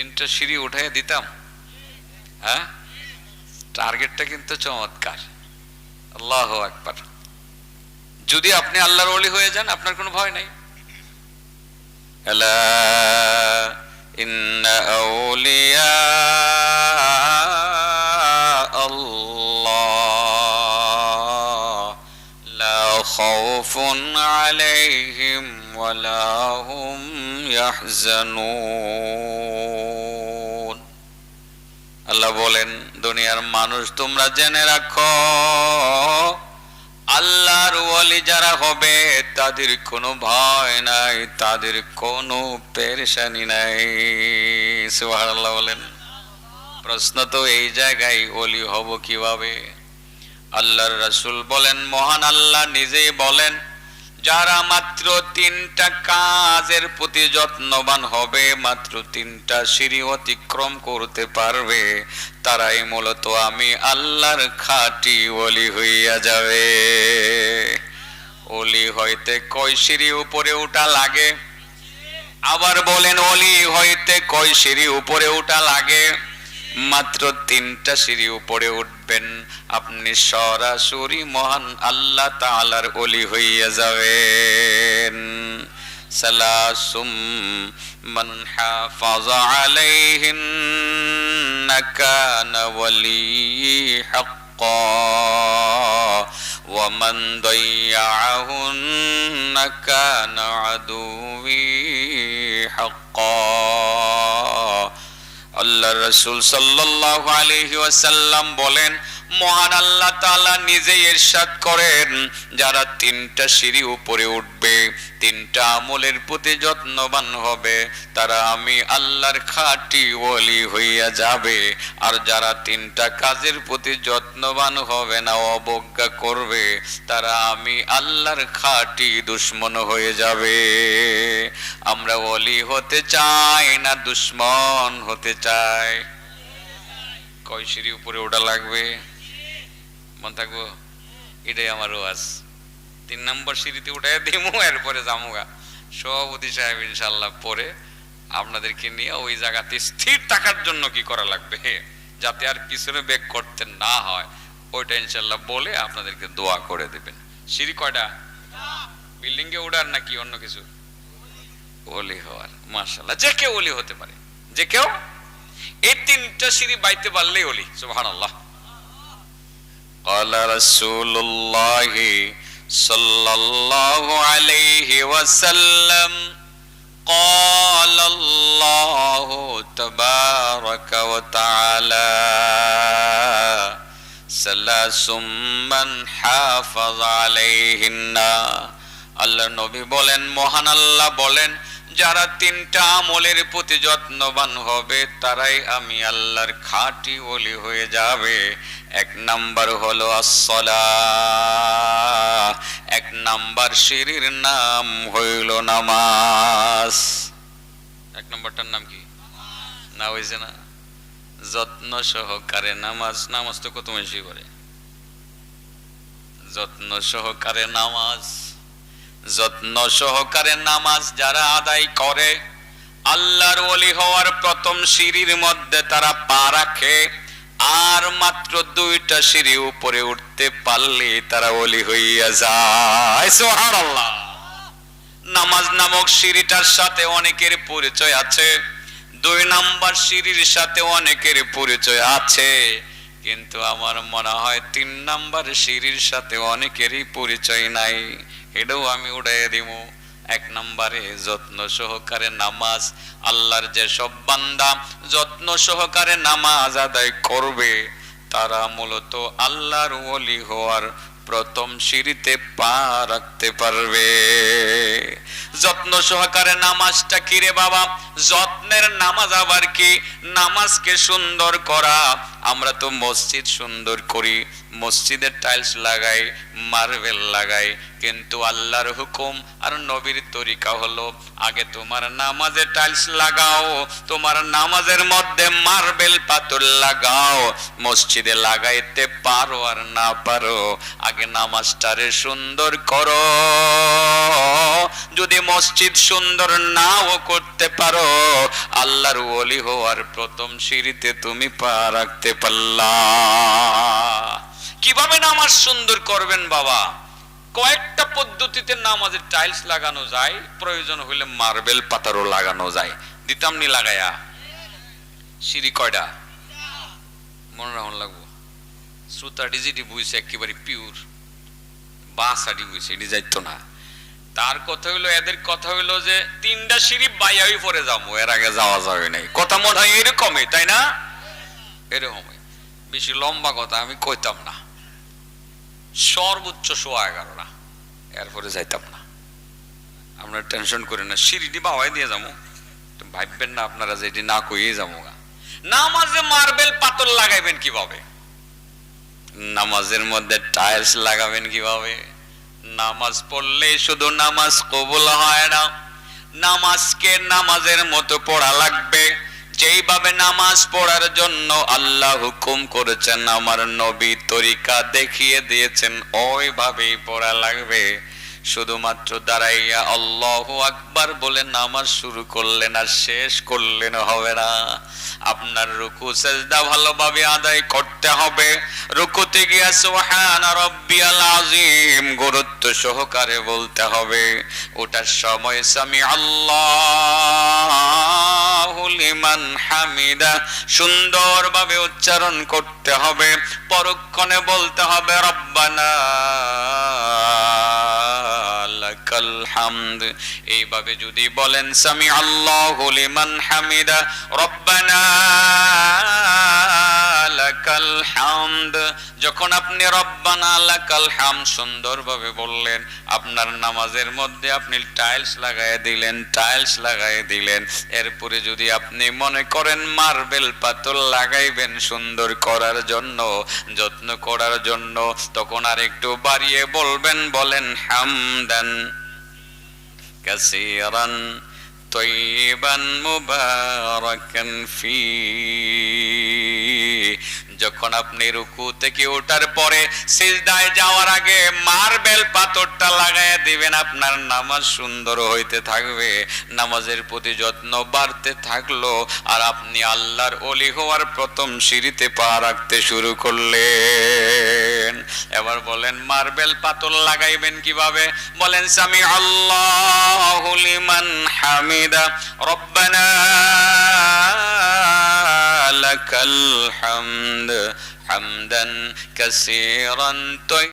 তিনটা সিঁড়ি উঠাইয়া দিতাম হ্যাঁ? টার্গেটটা কিন্তু চমৎকার। আল্লাহ একবার যদি আপনি আল্লাহর অলি হয়ে যান, আপনার কোনো ভয় নাই। আলাইহিম ওয়ালা হুম ইয়াহজানুন। আল্লাহ বলেন, দুনিয়ার মানুষ তোমরা জেনে রাখো, আল্লাহর ওয়ালি যারা হবে, তাদের কোনো ভয় নাই, তাদের কোনো পেরেশানি নাই। সুবহানাল্লাহ বলেন। প্রশ্ন তো এই জায়গায়, ওলি হব কীভাবে? আল্লাহর রাসূল বলেন, মহান আল্লাহ নিজেই বলেন যারা মাত্র তিনটা কাজের প্রতি যত্নবান হবে, মাত্র তিনটা সিঁড়ি অতিক্রম করতে পারবে, তারাই মূলত আমি, আল্লাহর খাঁটি ওলি হইয়া যাবে। ওলি হইতে কয় সিঁড়ি উপরে উঠা লাগে? আবার বলেন অলি হইতে কয় সিঁড়ি উপরে উঠা লাগে? মাত্র তিনটা সিঁড়ি উপরে উঠবেন আপনি সরাসরি মহান আল্লাহ তাআলার অলি হইয়া যাবেন সালাসুম মান হাফাজা আলাইহিন কানা ওয়ালি হাক্কা ومن ضيعهن كان عدوي حقا আল্লাহ রসুল সাল্লাহ আলহি বলেন মহান আল্লাহ তালা নিজেই এরশাদ করেন, যারা তিনটা সিঁড়ি উপরে উঠবে, তিনটা আমলের প্রতি যত্নবান হবে, তারা আমি আল্লাহর খাঁটি ওলি হইয়া যাবে। আর যারা তিনটা কাজের প্রতি যত্নবান হবে না, অবজ্ঞা করবে, তারা আমি আল্লাহর খাঁটি দুশ্মন হয়ে যাবে। আমরা ওলি হতে চাই না দুশ্মন হতে চাই? কয় সিঁড়ি উপরে ওঠা লাগবে? মন থাকব এটাই আমার ওয়াজ। তিন নম্বর সিঁড়িতে উঠে দিমু, এরপরে জামুগা সভাপতি সাহেব ইনশাল্লাহ পরে আপনাদেরকে নিয়ে ওই জায়গাতে স্থির থাকার জন্য কি করা লাগবে? যাতে আর পিছনে বেগ করতে না হয়। ওইটা ইনশাল্লাহ বলে আপনাদেরকে দোয়া করে দেবেন। সিঁড়ি কয়টা? বিল্ডিং এ উঠার নাকি অন্য কিছু? ওলি হওয়ার মাশাল্লাহ যে কেউ ওলি হতে পারে। যে কেউ? এই তিনটা সিঁড়ি বাইতে পারলেই ওলি, সুবহানাল্লাহ। قال رسول الله صلى الله عليه وسلم قال الله تبارك وتعالى ثلاث من حافظ عليهن আল্লাহ নবী বলেন মহান আল্লাহ বলেন যারা তিনটা আমলের প্রতি যত্নবান হবে, তারাই আমি আল্লাহর খাঁটি ওলি হয়ে যাবে। এক নাম্বার হলো আসলা এক নাম্বার সিঁড়ির নাম হইল নামাজ। এক নম্বরটার নাম কি? না হয়েছে না। যত্ন সহকারে নামাজ নামাজ তো কত বেশি করে যত্ন সহকারে নামাজ। যত্ন সহকারে নামাজ যারা আদায় করে, আল্লাহর ওলি হওয়ার প্রথম সিঁড়ির মধ্যে তারা পা রাখে, আর মাত্র দুইটা সিঁড়ি উপরে উঠতে পারলে তারা ওলি হইয়া যায়। নামাজ নামক সিঁড়িটার সাথে অনেকের পরিচয় আছে, দুই নাম্বার সিঁড়ির সাথে অনেকের পরিচয় আছে। কিন্তু আমার মনে হয় তিন নাম্বার সিঁড়ির সাথে অনেকেরই পরিচয় নাই। এটাও আমি উড়াইয়ে দিব এক নম্বরে যত্ন সহকারে নামাজ, আল্লাহর যে সব বান্দা যত্ন সহকারে নামাজ আদায় করবে, তারা মূলত আল্লাহর ওলি হওয়ার প্রথম সিঁড়িতে পা রাখতে পারবে। যত্ন সহকারে নামাজটা কি রে বাবা? যত্নের নামাজ আবার কি? নামাজকে সুন্দর করা আমরা তো মসজিদ সুন্দর করি, মসজিদের টাইলস লাগাই মার্বেল লাগাই, কিন্তু আল্লাহর হুকুম আর নবীর তরিকা হলো, আগে তোমার নামাজে টাইলস লাগাও, তোমার নামাজের মধ্যে মার্বেল পাথর লাগাও, মসজিদে লাগাইতে পারো আর না পারো, আগে নামাজটারে সুন্দর করো। মসজিদ সুন্দর নাও করতে পারো। আল্লাহর ওলি হওয়ার প্রথম সিঁড়িতে তুমি পা রাখতে পারলা। কীভাবে নামাজ সুন্দর করবেন বাবা? কয়েকটা পদ্ধতিতে নামাজের টাইলস লাগানো যায়, প্রয়োজন হইলে মার্বেল পাতারও লাগানো যায়। দিতাম নি লাগায়া? সিঁড়ি কয়টা? মনে রাখুন লাগবো। শ্রোতা ডিজিটি বুঝছে একেবারে পিওর বাসাডি বুঝছে এটি যাইতো না। তার কথা হইল, এদের কথা হইল যে, তিনটা সিঁড়ি বাইয়াই পরে যাব, এর আগে যাওয়া যাবে নাই। কথা মনে হয় এরকমই, তাই না? এরকমই। বেশি লম্বা কথা আমি কইতাম না। সর্বোচ্চ সোয়া এগারোটা এরপরে যাইতাম না। আপনারা টেনশন করেন না, সিঁড়িটি বাওয়াই দিয়ে যাব। ভাববেন না আপনারা যে এটি না কইয়ে যাব নামাজে মার্বেল পাথর লাগাইবেন কীভাবে? নামাজের মধ্যে টাইলস লাগাবেন কীভাবে? নামাজ পড়লে শুধু নামাজ কবুল হয় না। নামাজকে নামাজের মতো পড়া লাগবে। যেইভাবে নামাজ পড়ার জন্য আল্লাহ হুকুম করেছেন, আমার নবী তরিকা দেখিয়ে দিয়েছেন, ওইভাবেই পড়া লাগবে। শুধুমাত্র দাঁড়াইয়া আল্লাহ আকবার বলে নামাজ শুরু করলেন আর শেষ করলেন হবে না। আপনার রুকু, সেজদা ভালোভাবে আদায় করতে হবে। রুকুতে গিয়া সুবহান রাব্বিয়াল আযীম গুরুত্ব সহকারে বলতে হবে। ওটার সময় সামি আল্লাহু লিমান হামিদা সুন্দরভাবে উচ্চারণ করতে হবে। পরক্ষণে বলতে হবে, রব্বানা লাকাল হামদ এইভাবে যদি বলেন সামি আল্লাহু লিমান হামিদা, রব্বানা লাকাল হামদ যখন আপনি রব্বানা লাকাল হাম সুন্দরভাবে বললেন, আপনার নামাজের মধ্যে আপনি টাইলস লাগাই দিলেন, টাইলস লাগাই দিলেন। এরপরে যদি আপনি মনে করেন, মার্বেল পাথর লাগাইবেন সুন্দর করার জন্য, যত্ন করার জন্য, তখন আর একটু বাড়িয়ে বলবেন, বলেন, হামদান। كثيرا طيبا مباركا فيه. যখন আপনি রুকু থেকে ওঠার পরে সিজদায় যাওয়ার আগে মার্বেল পাথরটা লাগায় দিবেন, আপনার নামাজ সুন্দর হইতে থাকবে, নামাজের প্রতি যত্ন বাড়তে থাকল, আর আপনি আল্লাহর অলি হওয়ার প্রথম সিঁড়িতে পা রাখতে শুরু করলেন। এবার বলেন, মার্বেল পাথর লাগাইবেন কীভাবে? বলেন সামি আল্লাহ হামিদা, রব্বানা لك الحمد حمدا كثيرا طيبا